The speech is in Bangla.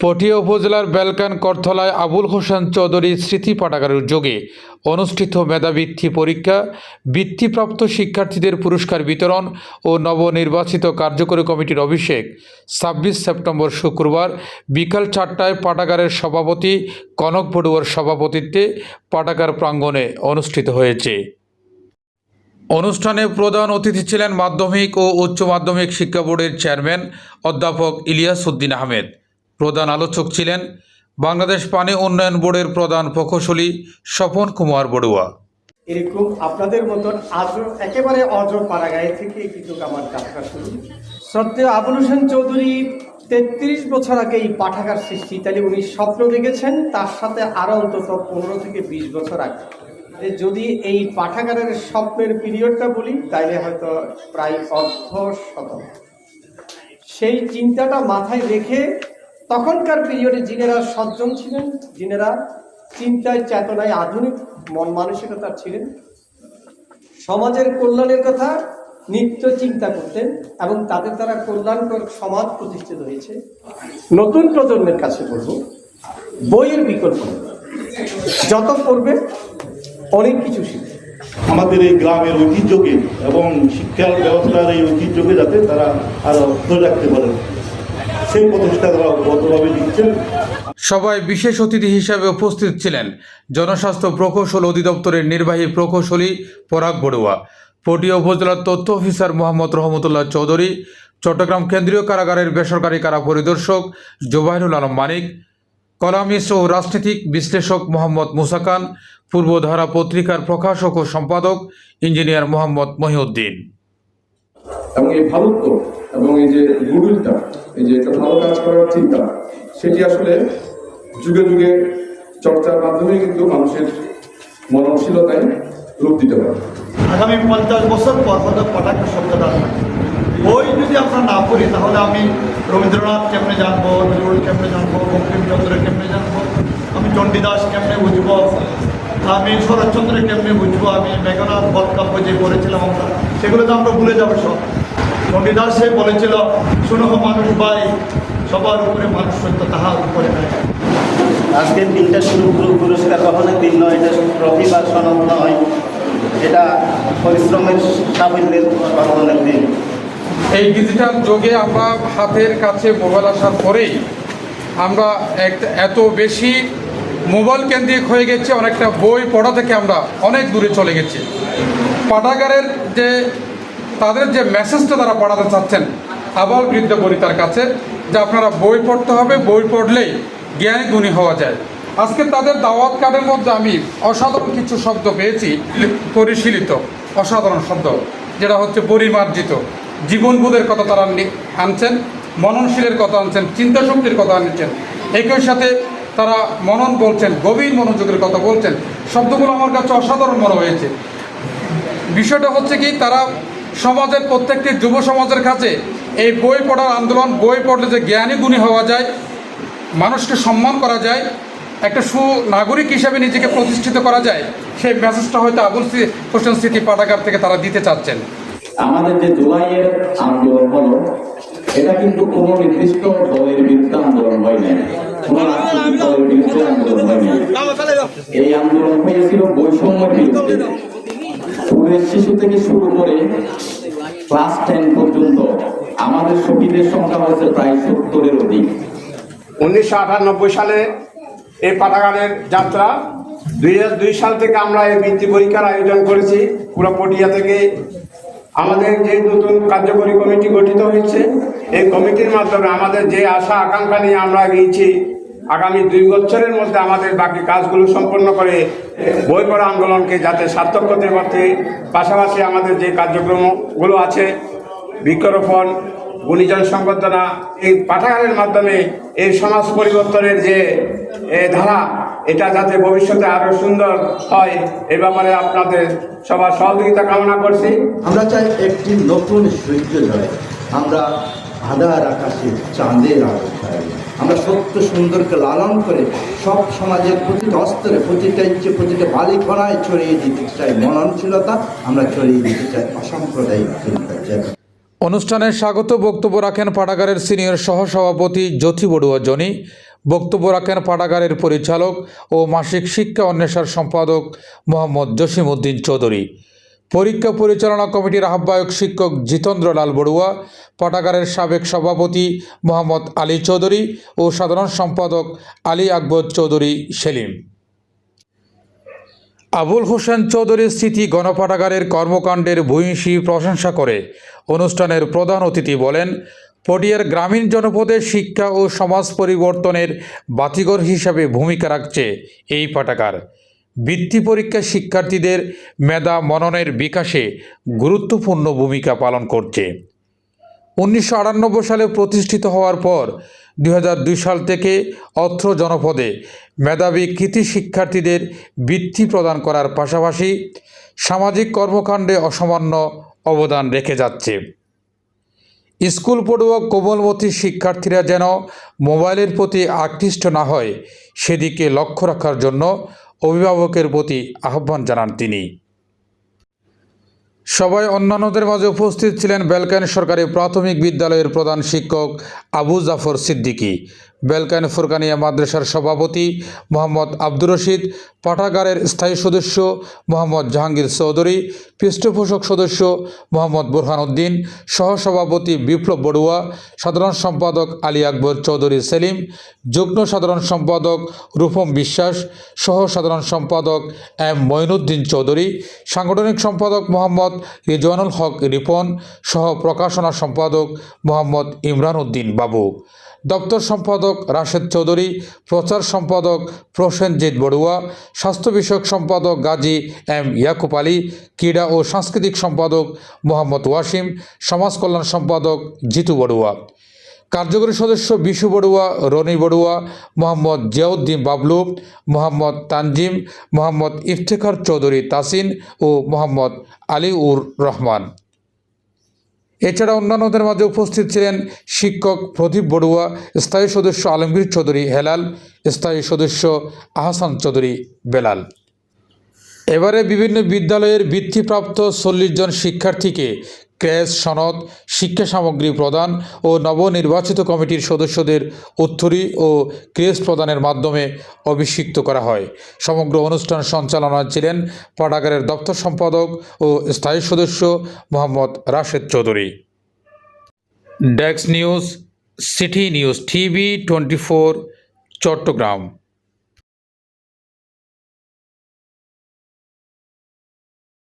পটিয়া উপজেলার বেলকান করথলায় আবুল হোসেন চৌধুরী স্মৃতি পাঠাগারের উদ্যোগে অনুষ্ঠিত মেধাবৃত্তি পরীক্ষা বৃত্তিপ্রাপ্ত শিক্ষার্থীদের পুরস্কার বিতরণ ও নবনির্বাচিত কার্যকরী কমিটির অভিষেক। ছাব্বিশ সেপ্টেম্বর শুক্রবার বিকাল চারটায় পাঠাগারের সভাপতি কনক বড়ুয়ার সভাপতিত্বে পাঠাগার প্রাঙ্গণে অনুষ্ঠিত হয়েছে। অনুষ্ঠানে প্রধান অতিথি ছিলেন মাধ্যমিক ও উচ্চ মাধ্যমিক শিক্ষা বোর্ডের চেয়ারম্যান অধ্যাপক ইলিয়াস উদ্দিন আহমেদ। প্রধান আলোচক ছিলেন বাংলাদেশ পানি উন্নয়ন বোর্ডের প্রধান প্রকৌশলী স্বপন কুমার বড়ুয়া। এরকম আপনাদের মতন আজ একেবারে অজ পাড়াগায়ে থেকে কিন্তু আমার যাত্রা শুরু। শ্রদ্ধেয় আবুল হোসেন চৌধুরী তেত্রিশ বছর আগে এই পাঠাগার সৃষ্টি, তাহলে উনি স্বপ্ন দেখেছেন তার সাথে আরও অন্তত পনেরো থেকে বিশ বছর আগে। যদি এই পাঠাগারের স্বপ্নের পিরিয়ডটা বলি, তাইলে হয়তো প্রায় অর্ধ শতক। সেই চিন্তাটা মাথায় রেখে তখনকার পিরিয়ডে যিনারা সজ্জন ছিলেন যিনারা চিন্তায়, চেতনায়, আধুনিক, মন মানসিকতা ছিলেন। সমাজের কল্যাণের কথা নিত্য চিন্তা করতেন এবং তাদের দ্বারা কল্যাণকর সমাজ প্রতিষ্ঠিত হয়েছে। নতুন প্রজন্মের কাছে বলব, বইয়ের বিকল্প যত পড়বে, অনেক কিছু শিখবে। আমাদের এই গ্রামের ঐতিহ্যকে এবং শিক্ষা ব্যবস্থার এই ঐতিহ্যকে যাতে তারা আরও ধরে রাখতে পারেন সেই প্রচেষ্টা তারা দিচ্ছেন। সবাই বিশেষ অতিথি হিসাবে উপস্থিত ছিলেন জনস্বাস্থ্য প্রকৌশল অধিদপ্তরের নির্বাহী প্রকৌশলী পরাগ বড়ুয়া পটিয়া উপজেলার তথ্য অফিসার মোহাম্মদ রহমতুল্লাহ চৌধুরী চট্টগ্রাম কেন্দ্রীয় কারাগারের বেসরকারি কারা পরিদর্শক জোবাহিরুল আলম মানিক কলামিস্ট ও রাজনীতিক বিশ্লেষক মোহাম্মদ মুসাকান পূর্বধারা পত্রিকার প্রকাশক ও সম্পাদক ইঞ্জিনিয়ার মোহাম্মদ মহিউদ্দিন। এবং এই ভারত্ব এবং এই যে গুডউইলটা এই যে একটা ভালো কাজ করার চিন্তা, সেটি আসলে যুগে যুগে চর্চার মাধ্যমে কিন্তু মানুষের মননশীলতায় রূপ দিতে পারে। আগামী পঞ্চাশ বছর পর হয়তো পটাকা বই যদি আমরা না পড়ি তাহলে আমি রবীন্দ্রনাথ কেমনে জানব, নজরুল কেমনে জানব, বঙ্কিমচন্দ্র কেমনে জানব, আমি চণ্ডীদাস কেমনে বুঝব, আমি শরৎচন্দ্র কেমনে বুঝব, আমি মেঘনাথ বধকাব্য যে পড়েছিলাম আমরা, সেগুলো তো আমরা ভুলে যাব সব। চণ্ডীদাস সে বলেছিল শুনো মানুষ ভাই সবার উপরে মানুষ সত্য তাহার উপরে নাই। আজকের দিনটা শুধু পুরো পুরস্কার কখনোই দিন নয় এটা ট্রফি বা সনদ নয় এটা পরিশ্রমের সাফল্যের পালনের দিন। এই ডিজিটাল যোগে আমরা হাতের কাছে মোবাইল আসার পরেই আমরা এত বেশি মোবাইল কেন্দ্রিক হয়ে গেছে অনেকটা বই পড়া থেকে আমরা অনেক দূরে চলে গেছি। পাঠাগারের যে তাদের যে মেসেজটা তারা পড়াতে চাচ্ছেন আবার বৃদ্ধ বনিতার কাছে, যে আপনারা বই পড়তে হবে, বই পড়লেই জ্ঞানী গুণী হওয়া যায়। আজকে তাদের দাওয়াত কার্ডের মধ্যে আমি অসাধারণ কিছু শব্দ পেয়েছি, পরিশীলিত, অসাধারণ শব্দ, যেটা হচ্ছে পরিমার্জিত। জীবনবোধের কথা তারা আনছেন, মননশীলের কথা আনছেন, চিন্তা শক্তির কথা আনছেন। একই সাথে তারা মনন বলছেন, গভীর মনোযোগের কথা বলছেন। শব্দগুলো আমার কাছে অসাধারণ মনে হয়েছে। বিষয়টা হচ্ছে কি, তারা সমাজের প্রত্যেকটি যুব সমাজের কাছে এই বই পড়ার আন্দোলন, বই পড়লে যে জ্ঞানী গুণী হওয়া যায়, মানুষকে সম্মান করা যায়, একটা সুনাগরিক হিসাবে নিজেকে প্রতিষ্ঠিত করা যায়, সেই মেসেজটা হয়তো আবুল হোসেন স্মৃতি পাঠাগার থেকে তারা দিতে চাচ্ছেন। আমাদের যে জুলাইয়ের আন্দোলন হলো, এটা কিন্তু কোন নির্দিষ্ট দলের বিরুদ্ধে আন্দোলন হয় নাই। দলের বিরুদ্ধে আন্দোলন হয় নাই। এই আন্দোলন হয়েছিল বৈষম্যের বিরুদ্ধে স্কুলের শিশু থেকে শুরু করে ক্লাস টেন পর্যন্ত আমাদের শহীদের সংখ্যা হয়েছে প্রায় সত্তরের অধিক। উনিশশো আটানব্বই সালে এই পাঠাগারের যাত্রা, দুই সাল থেকে আমরা এই বৃত্তি পরীক্ষার আয়োজন করেছি পুরো পটিয়া থেকে। আমাদের যে নতুন কার্যকরী কমিটি গঠিত হয়েছে, এই কমিটির মাধ্যমে আমাদের যে আশা, আকাঙ্ক্ষা নিয়ে আমরা গিয়েছি আগামী দুই বছরের মধ্যে আমাদের বাকি কাজগুলো সম্পন্ন করে বই পড়া আন্দোলনকে যাতে সার্থক করতে পারতে, পাশাপাশি আমাদের যে কার্যক্রমগুলো আছে, বৃক্ষরোপণ, গুণীজন সংবর্ধনা, এই পাঠাগারের মাধ্যমে এই সমাজ পরিবর্তনের যে ধারা, এটা যাতে ভবিষ্যতে আরও সুন্দর হয়, এ ব্যাপারে আপনাদের সবার সহযোগিতা কামনা করছি। আমরা চাই একটি নতুন সূর্য আমরা আধার আকাশে চাঁদের আলো আমরা সত্য সুন্দরকে লালন করে সব সমাজের প্রতিটা অস্তরে, প্রতিটা ইচ্ছে, প্রতিটা বালিকণায় ছড়িয়ে দিতে চাই মননশীলতা, আমরা ছড়িয়ে দিতে চাই অসাম্প্রদায়িক চিন্তা চাই অনুষ্ঠানে স্বাগত, বক্তব্য রাখেন পাঠাগারের সিনিয়র সহসভাপতি জ্যোতি বড়ুয়া জনি। বক্তব্য রাখেন পাঠাগারের পরিচালক ও মাসিক শিক্ষা অন্বেষার সম্পাদক মোহাম্মদ জসিম উদ্দিন চৌধুরী। পরীক্ষা পরিচালনা কমিটির আহ্বায়ক শিক্ষক জিতেন্দ্র লাল বড়ুয়া, পাঠাগারের সাবেক সভাপতি মোহাম্মদ আলী চৌধুরী ও সাধারণ সম্পাদক আলী আকবর চৌধুরী সেলিম। আবুল হোসেন চৌধুরীর স্মৃতি গণপাঠাগারের কর্মকাণ্ডের ভূয়সী প্রশংসা করে অনুষ্ঠানের প্রধান অতিথি বলেন, পটিয়ার গ্রামীণ জনপদে শিক্ষা ও সমাজ পরিবর্তনের বাতিঘর হিসাবে ভূমিকা রাখছে এই পাঠাগার। বৃত্তি পরীক্ষা শিক্ষার্থীদের মেধা মননের বিকাশে গুরুত্বপূর্ণ ভূমিকা পালন করছে। উনিশশো আটানব্বই সালে প্রতিষ্ঠিত হওয়ার পর দুই হাজার দুই সাল থেকে অত্র জনপদে মেধাবী কৃতি শিক্ষার্থীদের বৃত্তি প্রদান করার পাশাপাশি সামাজিক কর্মকাণ্ডে অসামান্য অবদান রেখে যাচ্ছে। স্কুল পড়ুয়া কোমলমতি শিক্ষার্থীরা যেন মোবাইলের প্রতি আকৃষ্ট না হয়, সেদিকে লক্ষ্য রাখার জন্য অভিভাবকের প্রতি আহ্বান জানান তিনি। সবাই অন্যান্যদের মাঝে উপস্থিত ছিলেন বেলকান সরকারি প্রাথমিক বিদ্যালয়ের প্রধান শিক্ষক আবু জাফর সিদ্দিকী। বেলকান ফুরকানিয়া মাদ্রাসার সভাপতি মোহাম্মদ আব্দুর রশিদ, পাঠাগারের স্থায়ী সদস্য মোহাম্মদ জাহাঙ্গীর চৌধুরী, পৃষ্ঠপোষক সদস্য মোহাম্মদ বুরহান উদ্দিন, সহসভাপতি বিপ্লব বড়ুয়া, সাধারণ সম্পাদক আলী আকবর চৌধুরী সেলিম, যুগ্ম সাধারণ সম্পাদক রূপম বিশ্বাস, সহ সাধারণ সম্পাদক এম মঈনুদ্দিন চৌধুরী, সাংগঠনিক সম্পাদক মোহাম্মদ রিজওয়ানুল হক রিপন, সহ প্রকাশনা সম্পাদক মোহাম্মদ ইমরান উদ্দিন বাবু। দপ্তর সম্পাদক রাশেদ চৌধুরী, প্রচার সম্পাদক প্রসেনজিৎ বড়ুয়া, স্বাস্থ্য বিষয়ক সম্পাদক গাজী এম ইয়াকুব আলী, ক্রীড়া ও সাংস্কৃতিক সম্পাদক মোহাম্মদ ওয়াসিম, সমাজ কল্যাণ সম্পাদক জিতু বড়ুয়া। কার্যকরী সদস্য বিশু বড়ুয়া, রনি বড়ুয়া, মোহাম্মদ জিয়াউদ্দিন বাবলু, মোহাম্মদ তানজিম, মোহাম্মদ ইফতেখার চৌধুরী তাসিন ও মোহাম্মদ আলী উর রহমান। এছাড়া অন্যান্যদের মাঝে উপস্থিত ছিলেন শিক্ষক প্রদীপ বড়ুয়া, স্থায়ী সদস্য আলমগীর চৌধুরী হেলাল, স্থায়ী সদস্য আহসান চৌধুরী বেলাল। এবারে বিভিন্ন বিদ্যালয়ের বৃত্তিপ্রাপ্ত চল্লিশ জন শিক্ষার্থীকে ক্র্যাশ সনদ, শিক্ষা সামগ্রী প্রদান ও নবনির্বাচিত কমিটির সদস্যদের উত্তরী ও ক্রেস প্রদানের মাধ্যমে অভিষিক্ত করা হয়। সমগ্র অনুষ্ঠান সঞ্চালনায় ছিলেন পাঠাগারের দপ্তর সম্পাদক ও স্থায়ী সদস্য মোহাম্মদ রাশেদ চৌধুরী। ডেক্স news, city news TV twenty Chattogram.